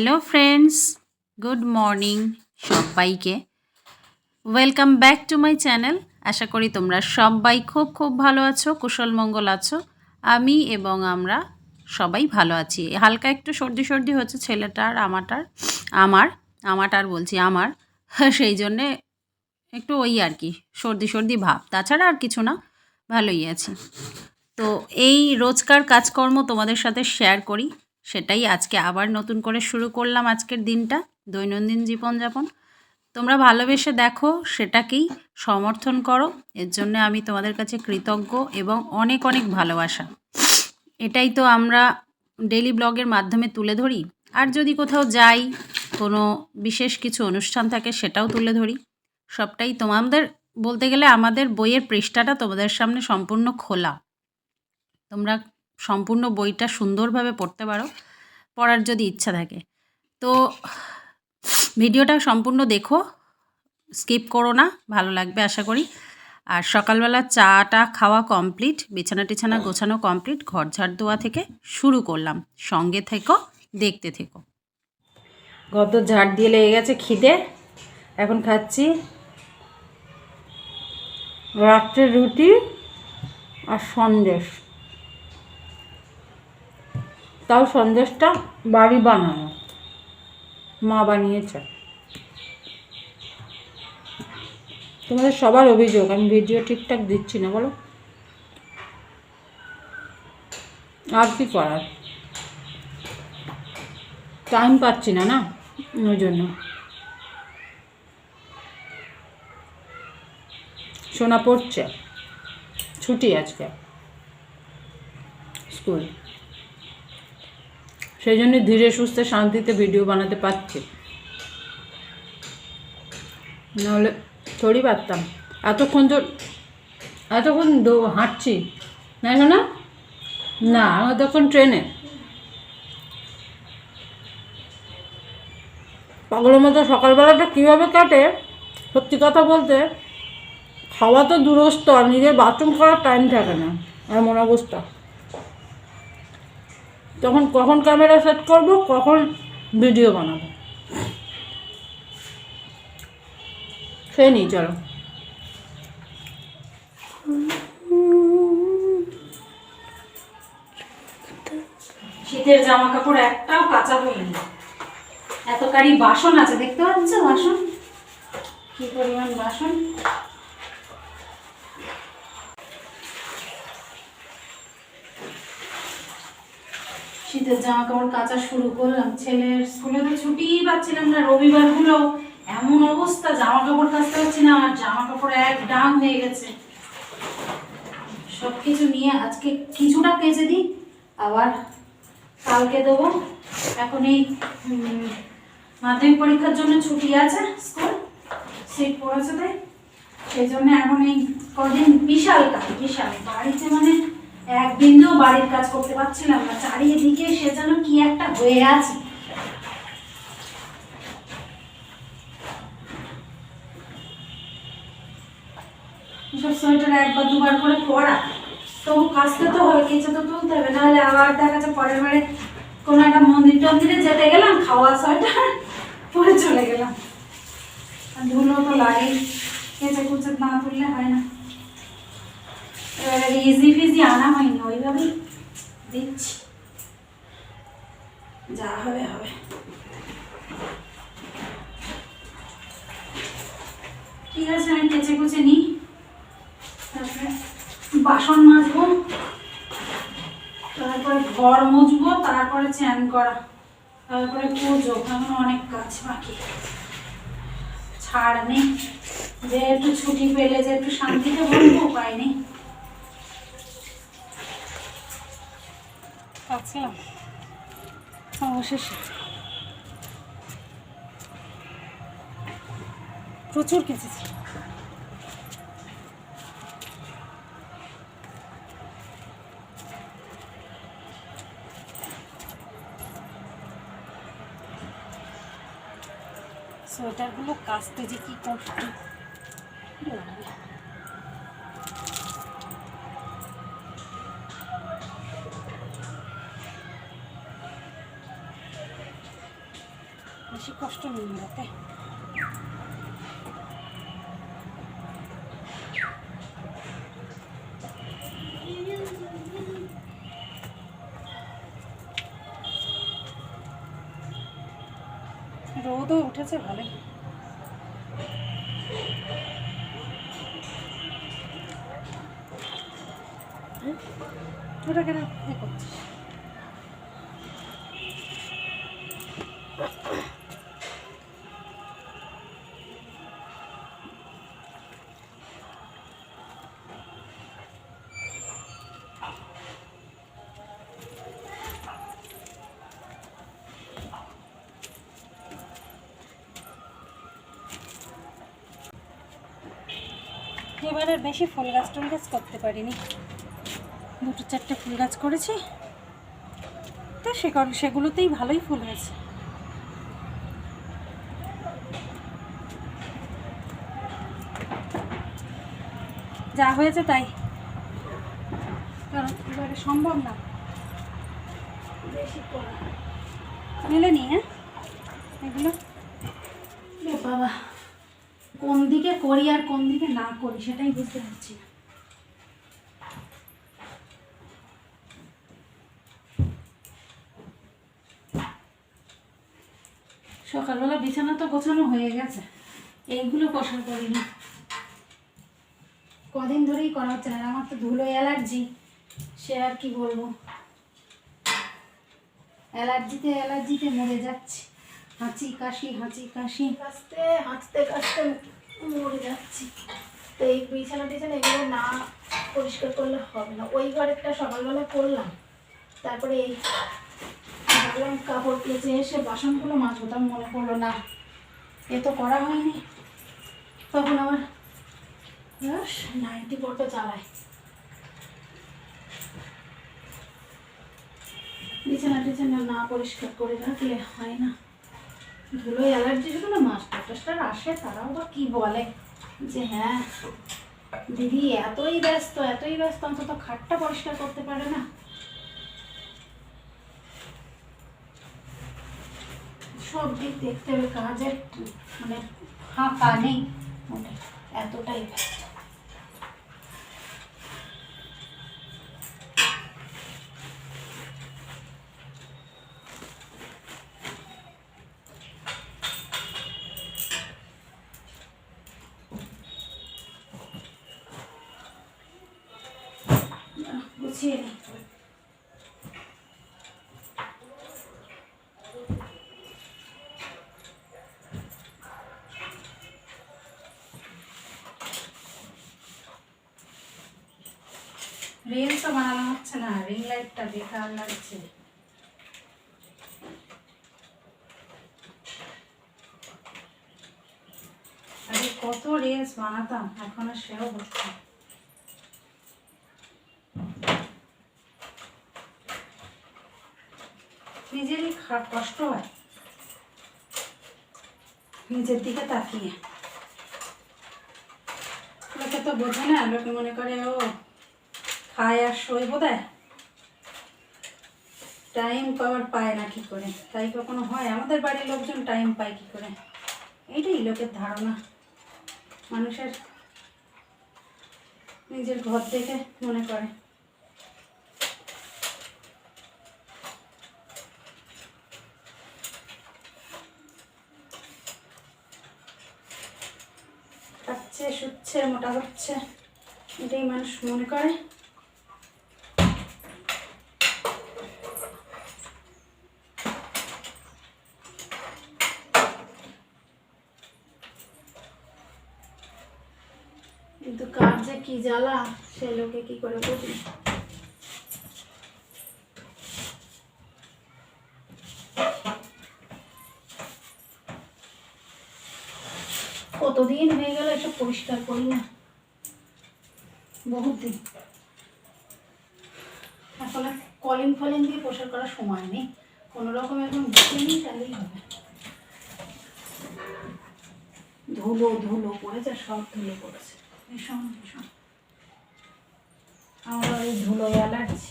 Hello friends good morning সবাইকে। Welcome back to my channel আশা করি তোমরা সবাই খুব খুব ভালো আছো, কুশল মঙ্গল আছো। আমি এবং আমরা সবাই ভালো আছি। হালকা একটু সর্দি সর্দি হচ্ছে ছেলেটার, আমারটার, আমার, আমারটার বলছি আমার। সেই জন্যে একটু ওই আর কি, সর্দি সর্দি ভাব। তাছাড়া আর কিছু না, ভালোই আছি। তো এই রোজকার কাজকর্ম তোমাদের সাথে শেয়ার করি। সেটাই আজকে আবার নতুন করে শুরু করলাম আজকের দিনটা, দৈনন্দিন জীবনযাপন। তোমরা ভালোবেসে দেখো, সেটাকেই সমর্থন করো। এর জন্য আমি তোমাদের কাছে কৃতজ্ঞ এবং অনেক অনেক ভালোবাসা। এটাই তো আমরা ডেলি ব্লগের মাধ্যমে তুলে ধরি। আর যদি কোথাও যাই, কোনো বিশেষ কিছু অনুষ্ঠান থাকে, সেটাও তুলে ধরি। সবটাই তোমাদের, বলতে গেলে আমাদের বইয়ের পৃষ্ঠাটা তোমাদের সামনে সম্পূর্ণ খোলা। তোমরা সম্পূর্ণ বইটা সুন্দরভাবে পড়তে পারো, পড়ার যদি ইচ্ছা থাকে। তো ভিডিওটা সম্পূর্ণ দেখো, স্কিপ করো না, ভালো লাগবে আশা করি। আর সকালবেলা চাটা খাওয়া কমপ্লিট, বিছানা টিছানা গোছানো কমপ্লিট, ঘর ঝাড় দেওয়া থেকে শুরু করলাম। সঙ্গে থেকো, দেখতে থেকো। গত ঝাড় দিয়ে লেগে গেছে খিদে। এখন খাচ্ছি রাত্রে রুটি আর সন্দেশ। তাও সন্দেশটা বাড়ি বানানো। মা বানিয়েছে। তোমাদের সবার অভিযোগ, আমি ভিডিও ঠিকঠাক দিচ্ছি না, বলো। আর কি করার? টাইম পাচ্ছি না না, ওই জন্য। শোনা পড়ছে, ছুটি আজকে। স্কুল। সেই জন্য ধীরে সুস্থে শান্তিতে ভিডিও বানাতে পারছি। নাহলে থোড়ি পারতাম এতক্ষণ তো এতক্ষণ হাঁটছি। না না? না তখন ট্রেনে পাগলের মতো সকালবেলাটা কীভাবে কাটে? সত্যি কথা বলতে, খাওয়া তো দূরস্থ আর নিজের বাথরুম করার টাইম থাকে না। এমন অবস্থা। তখন কখন ক্যামেরা সেট করব, কখন ভিডিও বানাবো? সে নিই চলো। শীতের জামা কাপড় একটাও কাঁচা হয়নি। এত কারি বাসন আছে, দেখতে পাচ্ছ বাসন? কি পরিমাণ বাসন? শীতের জামা কাপড় কাচা শুরু করলাম। ছেলের স্কুলে তো ছুটিই পাচ্ছিলাম না রবিবারগুলো এমন অবস্থা জামা কাপড় কাচতে পারছি না, আর জামা কাপড় এক ডাং হয়ে গেছে। সব কিছু নিয়ে আজকে কিছুটা কেচে দিই, আবার কালকে দেবো। এখন এই মাধ্যমিক পরীক্ষার জন্য ছুটি আছে স্কুল সিট পড়েছে তাই। সেই জন্য এখন এই কদিন বিশাল কাজ, বিশাল। বাড়িতে মানে এক বিন্দুও বাড়ির কাজ করতে পারছিলাম না চারিদিকে সে যেন কি একটা হয়ে আছে। সোয়েটার একবার দুবার করে পরা। তবু কাচতে তো হবে কেচে তো তুলতে হবে, নাহলে আবার দেখা যাচ্ছে পরের বারে কোনো একটা মন্দির টন্দিরে যেতে গেলাম, খাওয়া সোয়েটার পরে চলে গেলাম। আর ধুলো তো লাগেই, কেচে কুচে না তুললে হয় না। ইজি ফিজি আনা হয়নি, ওইভাবেই দিচ্ছি। যা হবে হবে। ঠিক আছে, আমি কেচে কুচে নিই। তারপরে বাসন মাজবো। তারপরে ঘর মুছবো তারপরে চ্যান করা, তারপরে পুজো, এখন অনেক কাজ বাকি। ছাড় নেই। যে একটু ছুটি পেলে যে একটু শান্তিতে বলব উপায় নেই। কাছলাম অবশেষে। প্রচুর কেচেছি সোয়েটারগুলো কাচতে যে কি কষ্ট কষ্ট রোদও উঠেছে ভালো ওটা কেন এ করছিস? এবার আর বেশি ফুল গাছ টুল গাছ করতে পারিনি। দুটো চারটে ফুল গাছ করেছি। তো সে কারণ সেগুলোতেই ভালোই ফুল হয়েছে। যা হয়েছে তাই। কারণ এবারে সম্ভব না। বেশি করা। মেলেনি হ্যাঁ? এগুলো? বাবা। কোন দিকে করি আর কোন দিকে না করি সেটাই বুঝতে পারছি না। সকালবেলা বিছানা তো গোছানো হয়ে গেছে, এইগুলো কষা করিনি। কদিন ধরেই করা হচ্ছে না, আমার তো ধুলো অ্যালার্জি, সে আর কি বলব? অ্যালার্জিতে অ্যালার্জিতে মরে যাচ্ছি। হাঁচি কাশি হাঁচি কাশি। কাশতে হাঁচতে কাশতে মরে যাচ্ছি। তো এই বিছানা টিছানা এগুলো না পরিষ্কার করলে হবে না। ওই ঘরেরটা সকালবেলা করলাম। তারপরে এই ভাবলাম কাপড় কেচে এসে বাসনগুলো মাজবো তার মনে পড়ল না। এ তো করা হয়নি। তখন আমার নাইনটি ফোরটা চালায়। বিছানা টিছানা না পরিষ্কার করে রাখলে হয় না। ধুলো অ্যালার্জি যেগুলো মাস্টার টাস্টার আসে, তারাও বা কি বলে? যে হ্যাঁ দিদি এতই ব্যস্ত এতই ব্যস্ত, অন্তত খাটটা পরিষ্কার করতে পারে না। সব দিক দেখতে হবে, কাজের মানে ফাঁকা নেই। এতটাই ব্যস্ত। গুছিয়ে নিই বানানো হচ্ছে না রিং লাইটটা বেকার লাগছে। আগে কত রিলস বানাতাম, এখন আর সেও হচ্ছে না। নিজেরই খা- কষ্ট হয়। নিজের দিকে তাকিয়ে। লোকে তো বোঝে না, লোকে মনে করে ও খায় আর শোয় বোধ টাইম পাওয়ার পায় না কি করে? তাই কখনো হয়? আমাদের বাড়ির লোকজন টাইম পায় কি করে? এইটাই লোকের ধারণা। মানুষের নিজের ঘর দেখে মনে করে। খাচ্ছে শুচ্ছে, মোটা হচ্ছে, এটাই মানুষ মনে করে। কিন্তু কার যে কি জ্বালা, সে লোকে কি করে বুঝি কতদিন হয়ে গেল এসব পরিষ্কার করি না? বহুত দিন এখন আর কলিং ফলিং দিয়ে পরিষ্কার করার সময় নেই। কোনো রকম এখন বসে নিই, তাহলেই হবে। ধুলো ধুলো পড়েছে, সব ধুলো পড়েছে। ভীষণ ভীষণ। আমার ওই ধুলো অ্যালার্জি।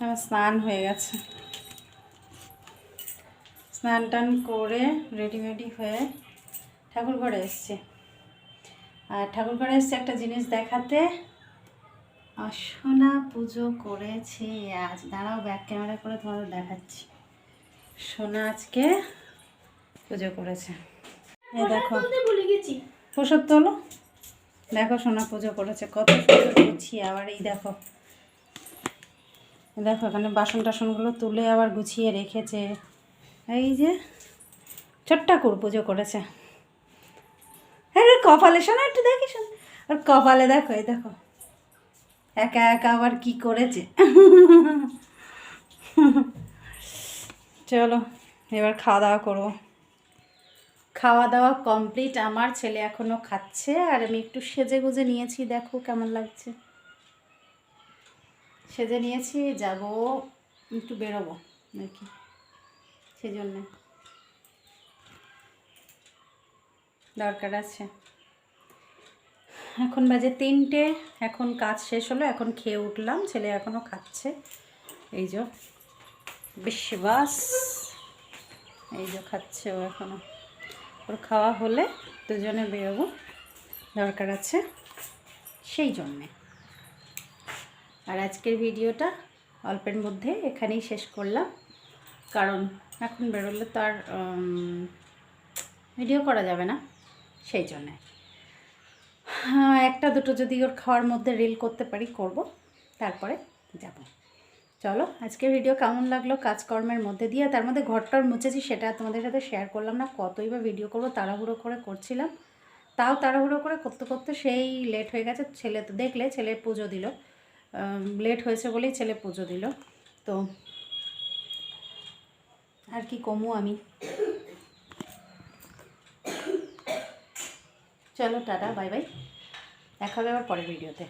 আমার স্নান হয়ে গেছে। স্নান টান করে রেডি মেডি হয়ে ঠাকুর ঘরে এসছে। আর ঠাকুর ঘরে এসছে একটা জিনিস দেখাতে। সোনা পুজো করেছে আজ। দাঁড়াও ব্যাক ক্যামেরা করে তোমাদের দেখাচ্ছি। সোনা আজকে পুজো করেছে। এই দেখো। প্রসাদ তোলো। দেখো সোনা পুজো করেছে কত সুন্দর গুছিয়ে। আবার এই দেখো। দেখো এখানে বাসন টাসনগুলো তুলে আবার গুছিয়ে রেখেছে। এই যে ছোট্ট ঠাকুর পুজো করেছে। হ্যাঁ কপালে শোনা, একটু দেখি শোন। আর কপালে দেখো, এই দেখো। একা একা আবার কি করেছে? চলো, এবার খাওয়া দাওয়া করব। খাওয়া দাওয়া কমপ্লিট, আমার ছেলে এখনও খাচ্ছে, আর আমি একটু সেজে গুজে নিয়েছি, দেখো কেমন লাগছে। সেজে নিয়েছি, যাব, একটু বেরোবো নাকি? সেজন্য। দরকার আছে। এখন বাজে তিনটে, এখন কাজ শেষ হলো, এখন খেয়ে উঠলাম, ছেলে এখনও খাচ্ছে। এই যে বিশ্বাস এই যে খাচ্ছে ও এখনও ওর খাওয়া হলে দুজনে বেরোবো, দরকার আছে সেই জন্যে। আর আজকের ভিডিওটা অল্পের মধ্যে এখানেই শেষ করলাম। কারণ এখন বেরোলে তো আর ভিডিও করা যাবে না। সেই জন্যে। হ্যাঁ একটা দুটো যদি ওর খাওয়ার মধ্যে রিল করতে পারি, করব। তারপরে যাব। চলো, আজকের ভিডিও কেমন লাগল কাজকর্মের মধ্যে দিয়ে? তার মধ্যে ঘরটার মুছেছি, সেটা তোমাদের সাথে শেয়ার করলাম না, কতই বা ভিডিও করব, তাড়াহুড়ো করে করছিলাম। তাও তাড়াহুড়ো করে করতে করতে সেই লেট হয়ে গেছে, ছেলে তো দেখলে, ছেলে পুজো দিল। লেট হয়েছে বলেই ছেলে পুজো দিল। তো আর কি কমু আমি? চলো টাটা বাই বাই। দেখা হবে আবার পরের ভিডিওতে।